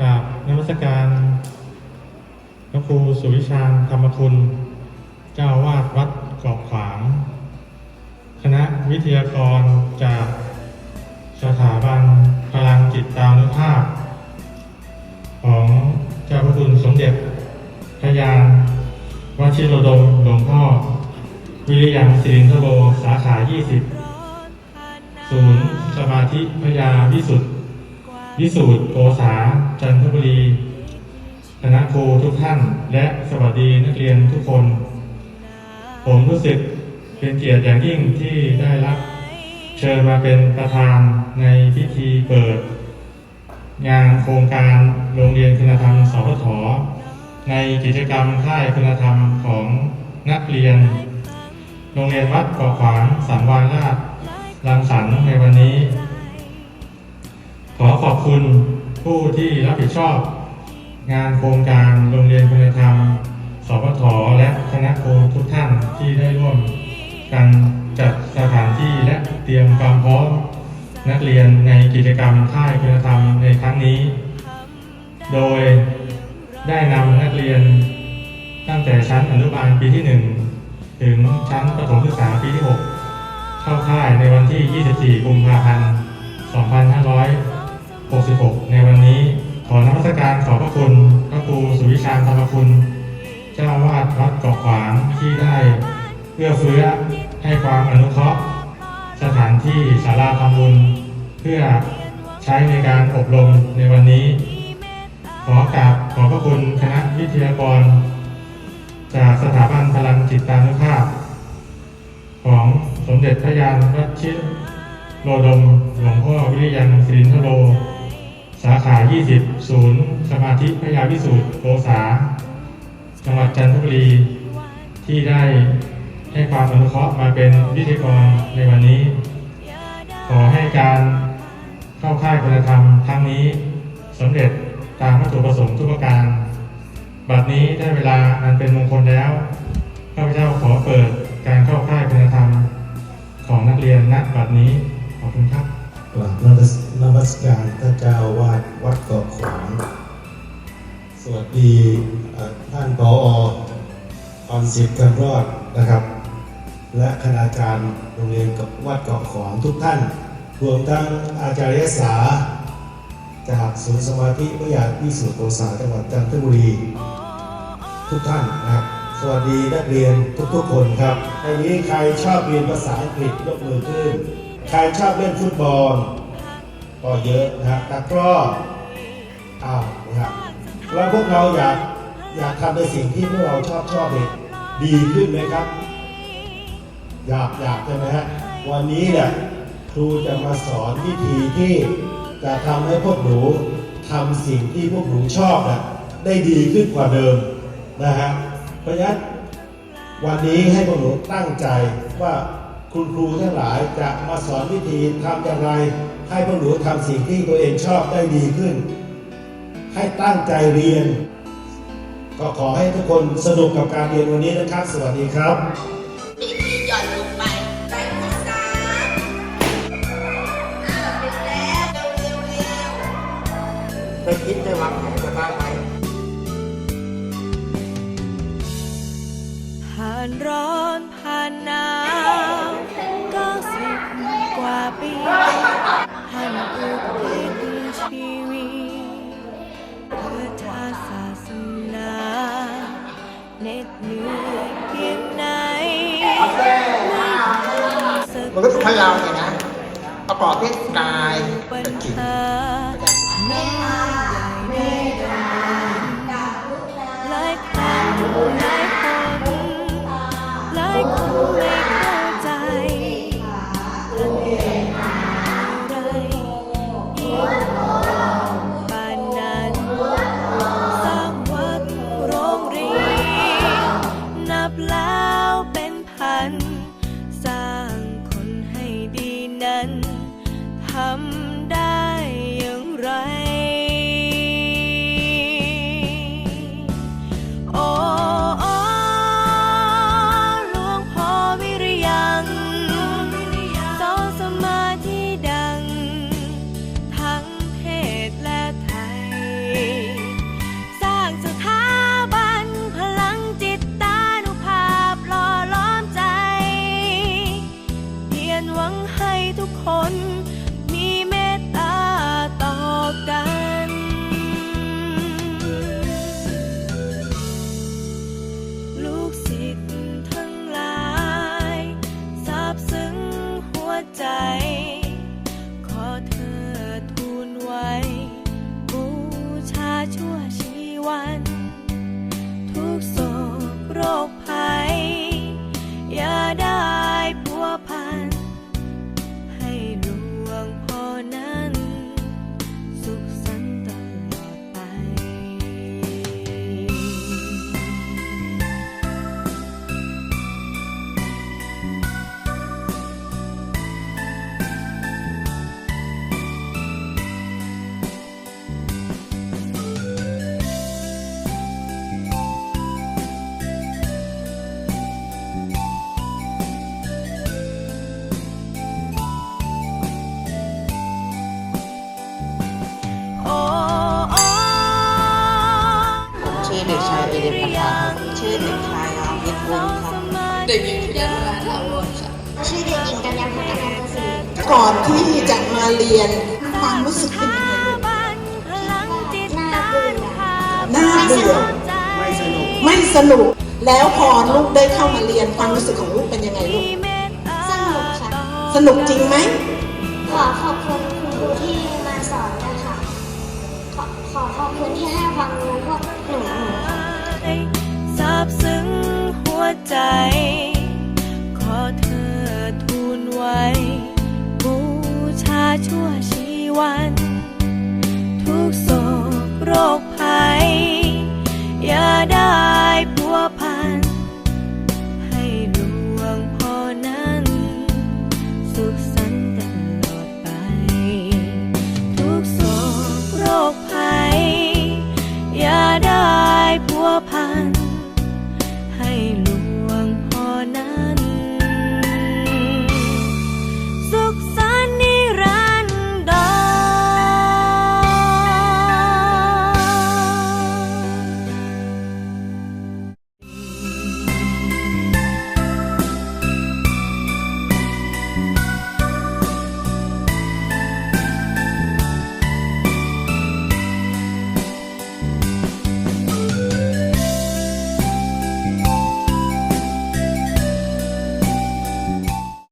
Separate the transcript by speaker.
Speaker 1: กราบนมัสการพระครูสุวิชาญธรรมคุณ เจ้าวาดวัดกาะขวาง คณะวิทยากรจากสถาบันพลังจิตตานุภาพ ของเจ้าพระคุณสมเด็จพระยานวชิโรดมหลวงพ่อ วิริยังศิรินทโรสาขา 20 ศูนย์สมาธิพยาวิสุทธิ วิสูตรโกษาจันทบุรีคณะครูทุกท่าน และสวัสดีนักเรียนทุกคน ผมรู้สึกเป็นเกียรติอย่างยิ่งที่ได้รับ เชิญมาเป็นประธานในพิธีเปิด งานโครงการโรงเรียนคุณธรรมสพทในกิจกรรมค่ายคุณธรรมของนักเรียน โรงเรียนวัดเกาะขวางสังวาลราชรังสรรค์ในวันนี้ ขอขอบคุณผู้ที่รับผิดชอบ งานโครงการโรงเรียนคุณธรรมสพทและคณะครูทุกท่านที่ได้ร่วมกันจัดสถานที่และเตรียมความพร้อมนักเรียนในกิจกรรมค่ายคุณธรรมในครั้งนี้ โดยได้นำนักเรียนตั้งแต่ชั้นอนุบาลปีที่ 1 ถึงชั้นประถมศึกษาปีที่ 6 เข้าค่ายในวันที่ 24 กุมภาพันธ์ 2500 66 ในวันนี้ขอนมัสการขอบพระคุณพระครูสุวิชาธรรมคุณ เจ้าวาดวัดเกาะขวางที่ได้เอื้อเฟื้อให้ความอนุเคราะห์ สถานที่ศาลาทำบุญเพื่อใช้ในการอบรมในวันนี้ ขอกราบขอบพระคุณคณะวิทยากร จากสถาบันพลังจิตตานุภาพ ของสมเด็จพระยานวัชิโรดมหลวงพ่อวิริยังศิรินทโร สาขา 20 ศูนย์ สมาธิพยาวิสูตรโกษา จังหวัดจันทบุรี ที่ได้ให้ความอนุเคราะห์มาเป็นวิทยากรในวันนี้ ขอให้การเข้าค่ายคุณธรรมครั้งนี้สำเร็จตามวัตถุประสงค์ทุกประการ บัดนี้ได้เวลาอันเป็นมงคลแล้ว ข้าพเจ้าขอเปิดการเข้าค่ายคุณธรรมของนักเรียนณบัดนี้ ขอบคุณครับ
Speaker 2: กราบนมัสนมัสการท่านเจ้าอาวาดวัดเกาะขวางสวัสดีท่านผอออนสิทธิ์คำรอดนะครับ และคณาจารย์โรงเรียนกับวัดเกาะขวางทุกท่าน รวมทั้งอาจารย์สาจากศูนย์สมาธิวิทยาวิสุทธิโกษาจังหวัดจันทบุรี ทุกท่านนะครับ สวัสดีนักเรียนทุกๆคนครับในนี้ใครชอบเรียนภาษาอังกฤษยกมือขึ้น ใครชอบเล่นฟุตบอลก็เยอะนะครับตะกร้ออ้าวนะครับแล้วพวกเราอยากอยากทำในสิ่งที่พวกเราชอบชอบเด็กดีขึ้นไหมครับ อยากอยากใช่ไหมฮะวันนี้เนี่ยครูจะมาสอนวิธีที่จะทำให้พวกหนูทำสิ่งที่พวกหนูชอบน่ะได้ดีขึ้นกว่าเดิมนะฮะเพราะฉะนั้นวันนี้ให้พวกหนูตั้งใจว่า คุณครูทั้งหลายจะมาสอนวิธีทำอย่างไร ให้พวกหนูทำสิ่งที่ตัวเองชอบได้ดีขึ้น ให้ตั้งใจเรียน ก็ขอให้ทุกคนสนุกกับการเรียนวันนี้นะครับ สวัสดีครับ
Speaker 3: ตีที่หย่อนลงไปไปที่สามอ้าวถึงแล้วเร็วเร็วเร็ว
Speaker 4: ได้คิดได้วางแผนกันบ้างไหม
Speaker 5: ผ่านร้อนผ่าน มั
Speaker 4: นก็ต้องพยายามไงนะประกอบด้วยกายกับจิต
Speaker 5: หาน้อยใหญ่ในดวงหลายครั้ว คุ
Speaker 4: ณครับ
Speaker 3: เด็กหญิงพิยาธนาถาวรค่ะ
Speaker 6: ชื่อเด็กหญิงกัญญาพัฒน์อนันตศรี
Speaker 4: ก่อนที่จะมาเรียนความรู้สึกเป็นยังไง
Speaker 6: น่าเบื่อ
Speaker 4: น่าเบื่อไม่สนุก แล้วพอลูกได้เข้ามาเรียนความรู้สึกของลูกเป็นยังไงลูก
Speaker 6: สนุกค่ะ
Speaker 4: สนุกจริงไหม
Speaker 6: ขอขอบคุณคุณครูที่ ใจ ขอเธอทูลไว้
Speaker 5: บูชาชั่วช